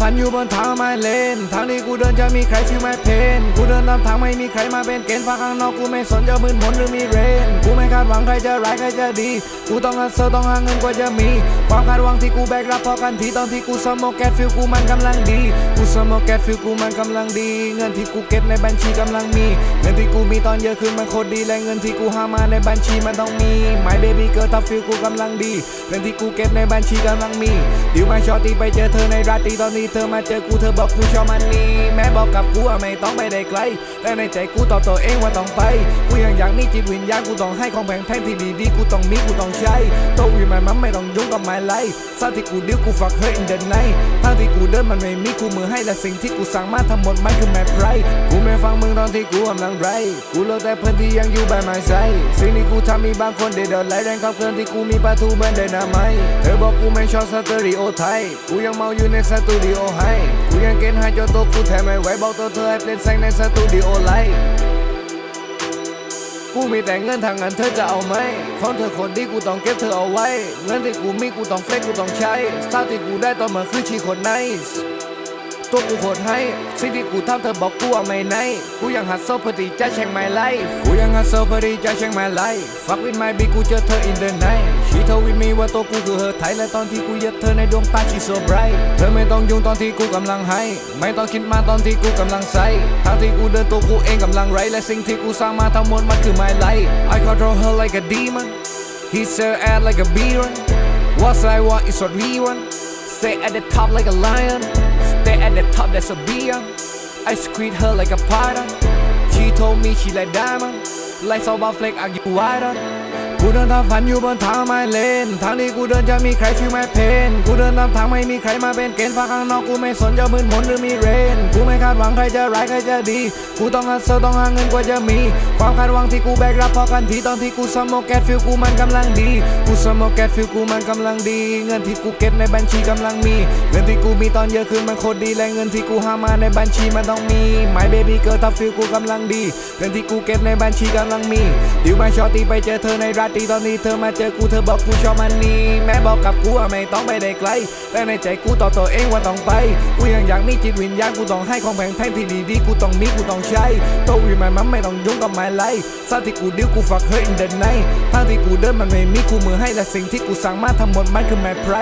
ฝันอยู่บนทางไม้เลนทางที่กูเดินจะมีใครฟิลไม่เพนกูเดินตามทางไม่มีใครมาเป็นเกณฑ์ฟ้าข้างนอกกูไม่สนจะมืดมนหรือมีเรนกูไม่คาดหวังใครจะร้ายใครจะดี กูต้องหัดเซอต้องหาเงินกว่าจะมี ความคาดหวังที่กูแบกรับพอกันทีตอนที่กูสโมกแกตฟิลกูมันกำลังดี กูสโมกแกตฟิลกูมันกำลังดี เงินที่กูเก็บในบัญชีกำลังมี เงินที่กูมีตอนเยอะขึ้นมันโคตรดีและเงินที่กูหามาในบัญชีมันต้องมี My baby girl ถ้าฟิลกูกำลังดี เงินที่กูเก็บในบัญชีกำลังมีดิวมาชอตตีไปเจอเธอในราตรีตอนนี้เธอมาเจอกูเธอบอกกูชอบมันนี่แม่บอกกับกูว่าไม่ต้องไปได้ไกล แต่ในใจกูตอบตัวเองว่าต้องไป กูยังอยากมีจิตวิญญาณกูต้องให้ของแพงแพงที่ดีๆกูต้องมีกูต้องใช้โตวิมันมันไม่ต้องยุ่งกับไม้ไล่ซาที่กูดิ้วกูฝักเฮ้ยอินเดนไนทางที่กูเดินมันไม่มีคู่มือให้และสิ่งที่กูสั่งมาทั้งหมดมันคือแม่ไพรกูไม่ฟังมึงตอนที่กูกำลังไรกูเลิกแต่เพื่อนที่ยังอยู่ by my side สิ่งที่กูทำมีบางคนเดือดไหลแรงขับเคลื่อนที่กูมีประตูเหมือนเดินหน้าไม้เธอบอกกูไม่ชอบสตูดิโอไทยกูยังเมาอยู่ในสตูดิโอไฮกูยังเกณฑ์ให้จนตัวกูแทบไม่ไหวบอกตัวเธอให้เปลี่ยนแสงในสตูดิโอไลท์กูมีแต่เงินทางเงินเธอจะเอาไหมของเธอคนดีกูต้องเก็บเธอเอาไว้ เงินที่กูมีกูต้องเฟกกูต้องใช้สางที่กูได้ตอนมาคือชีคนไนส์ ตัวกูโหดให้สิ่งที่กูทำเธอบอกกูว่าไม่ไหนกูยังหัดโซเพื่อที่จะแช่ง my life กูยังหัดโซเพื่อที่จะแช่ง my life fuck with my beat กูเจอเธอ in the night she told with me ว่าตัวกูคือเธอไทยและตอนที่กูยัดเธอในดวงตา she so bright เธอไม่ต้องยุ่งตอนที่กูกำลังให้ ไม่ต้องคิดมาตอนที่กูกำลังใส่ทางที่กูเดินตัวกูเองกำลังไรและสิ่งที่กูสร้างมาทั้งหมดมันคือ my life I control her like a demon He her ass like a beer What I want is what we want Stay at the top like a lion Stay at the top that's a beer. I squeeze her like a python She told me she like diamond. Like so about flake I get wide on กูเดินตามฝันอยู่บนทางไม้เลน ทางที่กูเดินจะมีใครฟิลไม่เพนกูเดินตามทางไม่มีใครมาเป็นเกณฑ์ฟ้าข้างนอกกูไม่สนจะมืดมนหรือมีเรน กูไม่คาดหวังใครจะร้ายใครจะดี กูต้องหัดเซอต้องหาเงินกว่าจะมี ความคาดหวังที่กูแบกรับพอกันทีตอนที่กูสโมกแกตฟิลกูมันกำลังดี กูสโมกแกตฟิลกูมันกำลังดี เงินที่กูเก็บในบัญชีกำลังมี เงินที่กูมีตอนเยอะขึ้นมันโคตรดีและเงินที่กูหามาในบัญชีมันต้องมี My baby girl ถ้าฟิลกูกำลังดี เงินที่กูเก็บในบัญชีกำลังมีดิวมาชอตตีไปเจอเธอในราตีตอนนี้เธอมาเจอกูเธอบอกกูชอบมันนี่แม่บอกกับกูว่าไม่ต้องไปได้ไกล แต่ในใจกูต่อตัวเองว่าต้องไป กูยังอยากมีจิตวิญญาณกูต้องให้ของแพงแพงที่ดีๆกูต้องมีกูต้องใช้โตวิมันมันไม่ต้องยุ่งกับไม้ไล่ซาที่กูดิ้วกูฝักเฮ้ยอินเดนไนทางที่กูเดินมันไม่มีกูมือให้และสิ่งที่กูสั่งมาทั้งหมดมันคือแม่ไพร